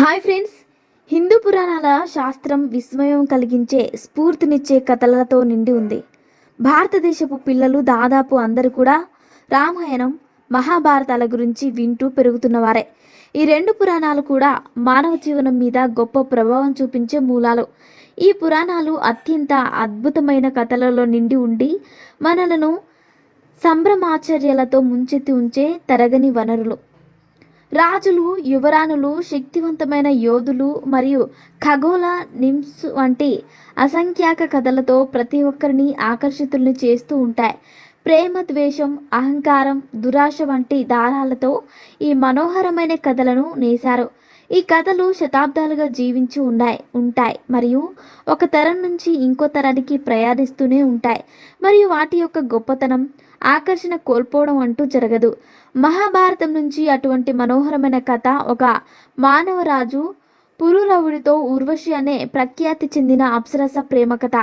Hi friends. Hindu పురాణాల శాస్త్రం విస్మయం కలిగించే స్ఫూర్తినిచ్చే కథలతో నిండి ఉంది. భారతదేశపు పిల్లలు దాదాపు అందరూ కూడా రామాయణం మహాభారతాల గురించి వింటూ పెరుగుతున్నవారే ఈ రెండు పురాణాలు కూడా మానవ జీవనం మీద గొప్ప ప్రభావం చూపించే మూలాలు. ఈ పురాణాలు అత్యంత అద్భుతమైన కథలలో నిండి ఉండి మనలను సంభ్రమాచర్యాలతో ముంచెత్తి ఉంచే తరగని వనరులు. రాజులు యువరాణులు శక్తివంతమైన యోధులు మరియు ఖగోళ నిమ్స్ వంటి అసంఖ్యాక కథలతో ప్రతి ఒక్కరిని ఆకర్షితుల్ని చేస్తూ ఉంటాయి. ప్రేమ ద్వేషం అహంకారం దురాశ వంటి దారాలతో ఈ మనోహరమైన కథలను నేశారు. ఈ కథలు శతాబ్దాలుగా జీవించి ఉన్నాయి ఉంటాయి మరియు ఒక తరం నుంచి ఇంకో తరానికి ప్రయాణిస్తూనే ఉంటాయి. మరియు వాటి యొక్క గొప్పతనం ఆకర్షణ కోల్పోవడం అంటూ జరగదు. మహాభారతం నుంచి అటువంటి మనోహరమైన కథ ఒక మానవరాజు పురురవుడితో ఉర్వశి అనే ప్రఖ్యాతి చెందిన అప్సరస ప్రేమ కథ.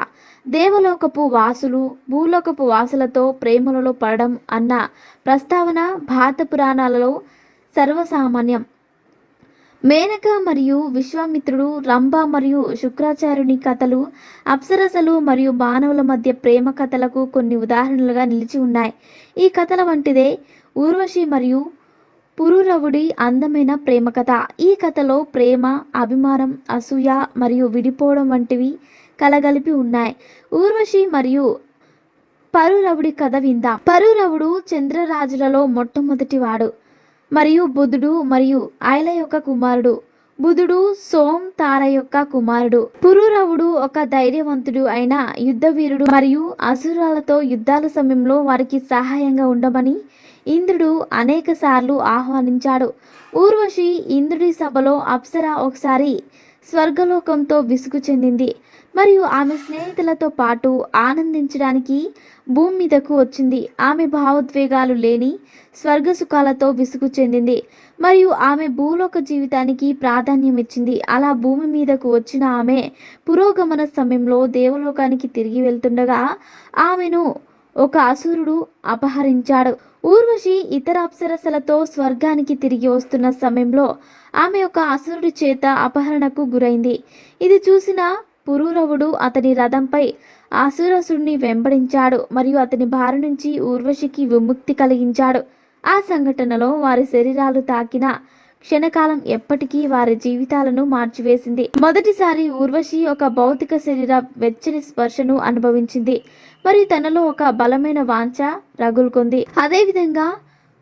దేవలోకపు వాసులు భూలోకపు వాసులతో ప్రేమలలో పడడం అన్న ప్రస్తావన భారత పురాణాలలో సర్వసామాన్యం. మేనక మరియు విశ్వామిత్రుడు రంభ మరియు శుక్రాచార్యుని కథలు అప్సరసలు మరియు మానవుల మధ్య ప్రేమ కథలకు కొన్ని ఉదాహరణలుగా నిలిచి ఉన్నాయి. ఈ కథల వంటిదే ఊర్వశి మరియు పురురవుడి అందమైన ప్రేమ కథ. ఈ కథలో ప్రేమ అభిమానం అసూయ మరియు విడిపోవడం వంటివి కలగలిపి ఉన్నాయి. ఊర్వశి మరియు పరురవుడి కథ విందాం. పరురవుడు చంద్రరాజులలో మొట్టమొదటివాడు. మరియు బుధుడు మరియు ఆయల యొక్క కుమారుడు. బుధుడు సోం తార యొక్క కుమారుడు. పురూరవుడు ఒక ధైర్యవంతుడు అయిన యుద్ధవీరుడు మరియు అసురాలతో యుద్ధాల సమయంలో వారికి సహాయంగా ఉండమని ఇంద్రుడు అనేక సార్లు ఆహ్వానించాడు. ఊర్వశి ఇంద్రుడి సభలో అప్సర ఒకసారి స్వర్గలోకంతో విసుగు చెందింది. మరియు ఆమె స్నేహితులతో పాటు ఆనందించడానికి భూమి మీదకు వచ్చింది. ఆమె భావోద్వేగాలు లేని స్వర్గ సుఖాలతో విసుగు చెందింది. మరియు ఆమె భూలోక జీవితానికి ప్రాధాన్యం ఇచ్చింది. అలా భూమి మీదకు వచ్చిన ఆమె పురోగమన సమయంలో దేవలోకానికి తిరిగి వెళ్తుండగా ఆమెను ఒక అసురుడు అపహరించాడు. ఊర్వశి ఇతర అప్సరసలతో స్వర్గానికి తిరిగి వస్తున్న సమయంలో ఆమె ఒక అసురుడి చేత అపహరణకు గురైంది. ఇది చూసిన పురూరవుడు అతని రథంపై అసురసుడిని వెంబడించాడు మరియు అతని బారి నుంచి ఊర్వశికి విముక్తి కలిగించాడు. ఆ సంఘటనలో వారి శరీరాలు తాకిన క్షణకాలం ఎప్పటికీ వారి జీవితాలను మార్చివేసింది. మొదటిసారి ఊర్వశి ఒక భౌతిక శరీర వెచ్చని స్పర్శను అనుభవించింది. మరియు తనలో ఒక బలమైన వాంఛ రగులుకుంది. అదేవిధంగా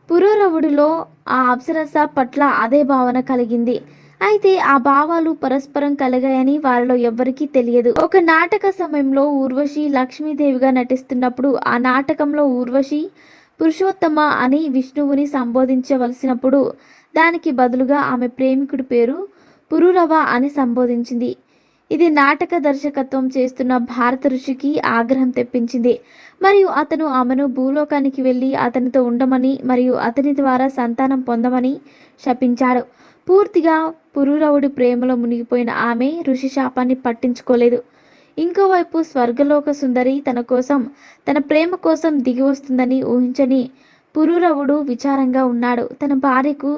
పురోరవుడిలో ఆ అప్సరస పట్ల అదే భావన కలిగింది. అయితే ఆ భావాలు పరస్పరం కలిగాయని వారిలో ఎవ్వరికీ తెలియదు. ఒక నాటక సమయంలో ఊర్వశి లక్ష్మీదేవిగా నటిస్తున్నప్పుడు ఆ నాటకంలో ఊర్వశి పురుషోత్తమ అని విష్ణువుని సంబోధించవలసినప్పుడు దానికి బదులుగా ఆమె ప్రేమికుడి పేరు పురూరవ అని సంబోధించింది. ఇది నాటక దర్శకత్వం చేస్తున్న భారత ఋషికి ఆగ్రహం తెప్పించింది. మరియు అతను ఆమెను భూలోకానికి వెళ్ళి అతనితో ఉండమని మరియు అతని ద్వారా సంతానం పొందమని శపించాడు. పూర్తిగా పురూరవుడి ప్రేమలో మునిగిపోయిన ఆమె ఋషి శాపాన్ని పట్టించుకోలేదు. ఇంకోవైపు స్వర్గలోక సుందరి తన కోసం తన ప్రేమ కోసం దిగి వస్తుందని ఊహించని పురూరవుడు విచారంగా ఉన్నాడు. తన భార్యకు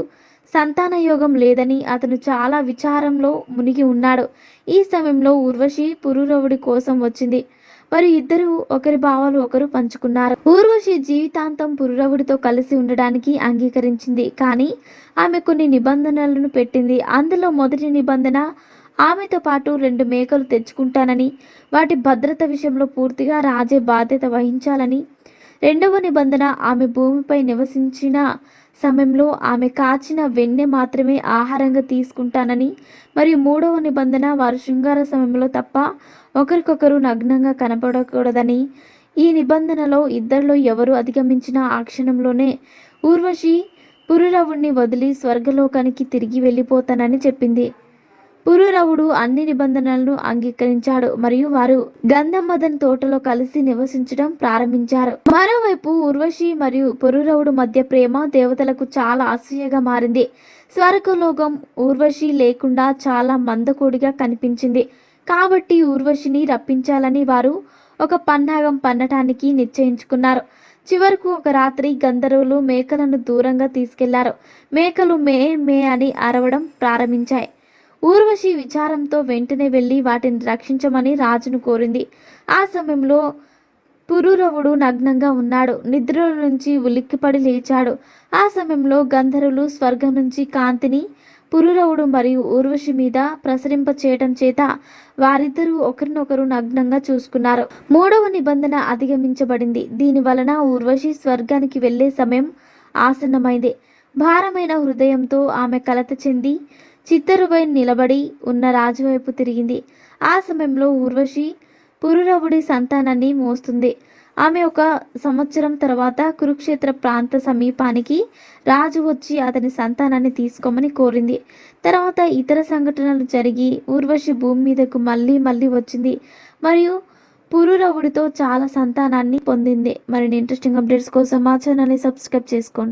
సంతాన యోగం లేదని అతను చాలా విచారంలో మునిగి ఉన్నాడు. ఈ సమయంలో ఊర్వశి పురూరవుడి కోసం వచ్చింది. మరి ఇద్దరు ఒకరి భావాలు ఒకరు పంచుకున్నారు. ఊర్వశి జీవితాంతం పురూరవుడితో కలిసి ఉండడానికి అంగీకరించింది. కానీ ఆమె కొన్ని నిబంధనలను పెట్టింది. అందులో మొదటి నిబంధన ఆమెతో పాటు రెండు మేకలు తెచ్చుకుంటానని వాటి భద్రత విషయంలో పూర్తిగా రాజే బాధ్యత వహించాలని. రెండవ నిబంధన ఆమె భూమిపై నివసించిన సమయంలో ఆమె కాచిన వెన్నె మాత్రమే ఆహారంగా తీసుకుంటానని. మరియు మూడవ నిబంధన వారు శృంగార సమయంలో తప్ప ఒకరికొకరు నగ్నంగా కనపడకూడదని. ఈ నిబంధనలో ఇద్దరిలో ఎవరు అధిగమించిన ఆ క్షణంలోనే ఊర్వశి పురురవుణ్ణి వదిలి స్వర్గలోకానికి తిరిగి వెళ్ళిపోతానని చెప్పింది. పురూరవుడు అన్ని నిబంధనలను అంగీకరించాడు. మరియు వారు గంధమదన్ తోటలో కలిసి నివసించడం ప్రారంభించారు. మరోవైపు ఉర్వశి మరియు పురురవుడు మధ్య ప్రేమ దేవతలకు చాలా అసూయగా మారింది. స్వర్గలోకం ఊర్వశి లేకుండా చాలా మందకోడిగా కనిపించింది. కాబట్టి ఊర్వశిని రప్పించాలని వారు ఒక పన్నాగం పన్నటానికి నిశ్చయించుకున్నారు. చివరకు ఒక రాత్రి గంధర్వులు మేకలను దూరంగా తీసుకెళ్ళారు. మేకలు మే మే అని అరవడం ప్రారంభించాయి. ఊర్వశి విచారంతో వెంటనే వెళ్ళి వాటిని రక్షించమని రాజును కోరింది. ఆ సమయంలో పురూరవుడు నగ్నంగా ఉన్నాడు. నిద్ర నుంచి ఉలిక్కిపడి లేచాడు. ఆ సమయంలో గంధర్వులు స్వర్గం నుంచి కాంతిని పురూరవుడు మరియు ఊర్వశి మీద ప్రసరింప చేయటం చేత వారిద్దరూ ఒకరినొకరు నగ్నంగా చూసుకున్నారు. మూడవ నిబంధన అధిగమించబడింది. దీని వలన ఊర్వశి స్వర్గానికి వెళ్ళే సమయం ఆసన్నమైంది. భారమైన హృదయంతో ఆమె కలత చెంది చిత్తరుపై నిలబడి ఉన్న రాజు వైపు తిరిగింది. ఆ సమయంలో ఊర్వశి పురురవుడి సంతానాన్ని మోస్తుంది. ఆమె ఒక సంవత్సరం తర్వాత కురుక్షేత్ర ప్రాంత సమీపానికి రాజు వచ్చి అతని సంతానాన్ని తీసుకోమని కోరింది. తర్వాత ఇతర సంఘటనలు జరిగి ఊర్వశి భూమి మీదకు మళ్ళీ మళ్ళీ వచ్చింది. మరియు పురురవుడితో చాలా సంతానాన్ని పొందింది. మరిన్ని ఇంట్రెస్టింగ్ అప్డేట్స్ కోసం మా ఛానల్ని సబ్స్క్రైబ్ చేసుకోండి.